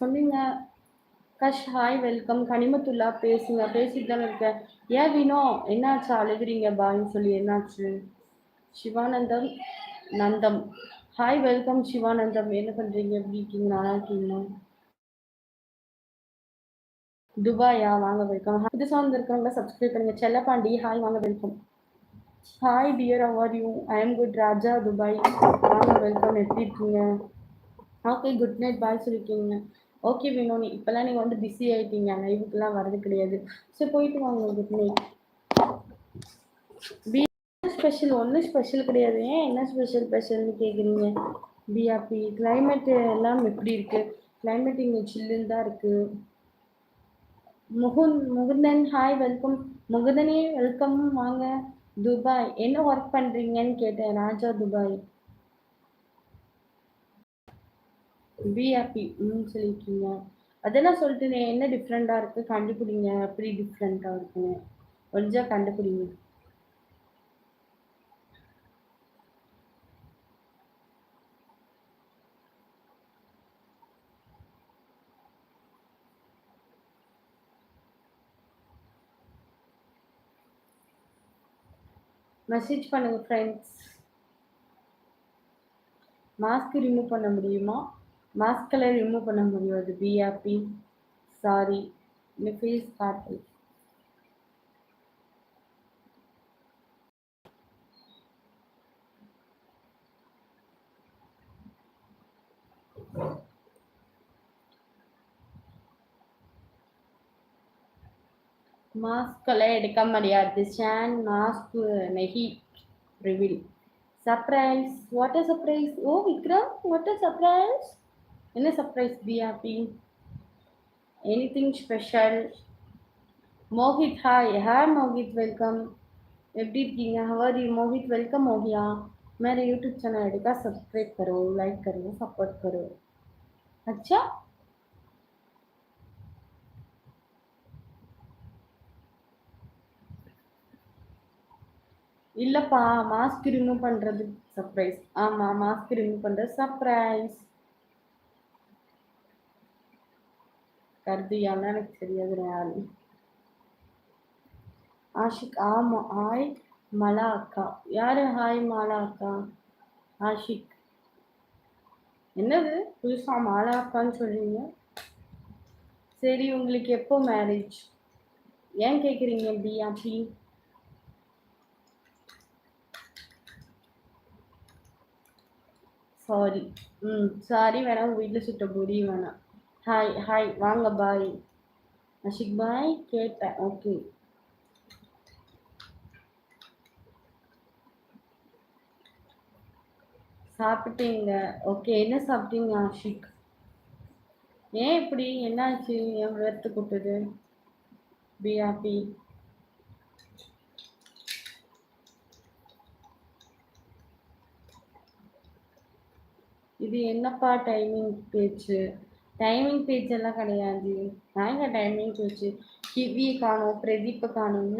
சொல்லுங்க. கஷ் hi welcome கனிமத்துல்லா பேசுங்க. பேசிட்டு தானே இருக்கேன். ஏன் வினோ? என்னாச்சு? அழுகுறீங்க பாயின்னு சொல்லி என்னாச்சு? சிவானந்தம் நந்தம். Hi welcome Sivanandam. என்ன பண்றீங்க? எப்படி இருக்கீங்க? நல்லா இருக்கீங்களா? துபாயா? வாங்க வெல்கம் புதுசாக வந்திருக்கிறவங்க சப்ஸ்கிரைப் பண்ணுங்க. செல்லப்பாண்டி ஹாய் வாங்க welcome hi dear how are you I am good Raja Dubai. வாங்க வெல்கம் எப்படி இருக்கீங்க? ஓகே குட் நைட் பாய் சொல்லியிருக்கீங்க ஓகே வினோனி இப்போல்லாம் நீங்கள் வந்து பிஸி ஆகிட்டீங்க லைவுக்குலாம் வரது கிடையாது. ஸோ போயிட்டு வாங்க குட் நைட் பி ஸ்பெஷல் ஒன்றும் ஸ்பெஷல் கிடையாது. ஏன் என்ன ஸ்பெஷல் ஸ்பெஷல்னு கேட்குறீங்க பிஆர்பி கிளைமேட் எல்லாம் எப்படி இருக்கு? கிளைமேட் இங்கே சில்லுன்னு தான் இருக்கு. முகுந் முகுந்தன் ஹாய் வெல்கம் முகுந்தனே வெல்கம் வாங்க. துபாய் என்ன ஒர்க் பண்ணுறீங்கன்னு கேட்டேன். ராஜா துபாய். பிஆர்பி ம் சொல்லியிருக்கீங்க. அதெல்லாம் சொல்லிட்டு என்ன டிஃப்ரெண்ட்டாக இருக்குது கண்டுபிடிங்க. எப்படி டிஃப்ரெண்ட்டாக இருக்குன்னு. கொஞ்சம் கண்டுபிடிங்க. மெசேஜ் பண்ணுங்க ஃப்ரெண்ட்ஸ் மாஸ்க் ரிமூவ் பண்ண முடியுமா? மாஸ்கில் ரிமூவ் பண்ண முடியாது பிஆர்பி சாரி இந்த ஃபேஸ் காட்டு மாஸ்கெல்லாம் எடுக்க முடியாது Shane mask Negi reveal surprise what a surprise O Vikram what a surprise என்ன surprise PRP any thing special Mohit hi hi Mohit welcome எப்படி இருக்கீங்க हवर यू मोहित वेलकम हो गया मेरे यूट्यूब चैनल का सब्सक्राइब करो लाइक करो सपोर्ट करो अच्छा இல்லப்பா மாஸ்க் ரிமூவ் பண்றது சர்ப்ரைஸ் ஆமா மாஸ்க் ரிமூவ் பண்றது சர்ப்ரைஸ் கருதியான்னு எனக்கு தெரியாது யாரு ஆஷிக் ஆமா ஹாய் மலா அக்கா யாரு ஹாய் மாலா அக்கா ஆஷிக். என்னது? புதுசா மாலா அக்கான்னு சொல்றீங்க? சரி உங்களுக்கு எப்போ மேரேஜ் ஏன் கேட்குறீங்க கேக்குறீங்க பிஆர்பி சாரி ம் சாரி வேணாம் வீட்டில் சுட்ட பொடி வேணாம் ஹாய் ஹாய் வாங்க பாய் அஷிக் பாய் கேட்டேன் ஓகே சாப்பிட்டீங்க? ஓகே என்ன சாப்பிட்டீங்க ஆஷிக் ஏன் இப்படி? என்னாச்சு? என் வெறுத்து கூட்டுது பிஆர்பி இது என்னப்பா டைமிங் பேச்சு? டைமிங் பேஜ் எல்லாம் கிடையாது. நாங்கள் டைமிங் பேச்சு. கிவியை காணும் பிரதீப்பை காணும்.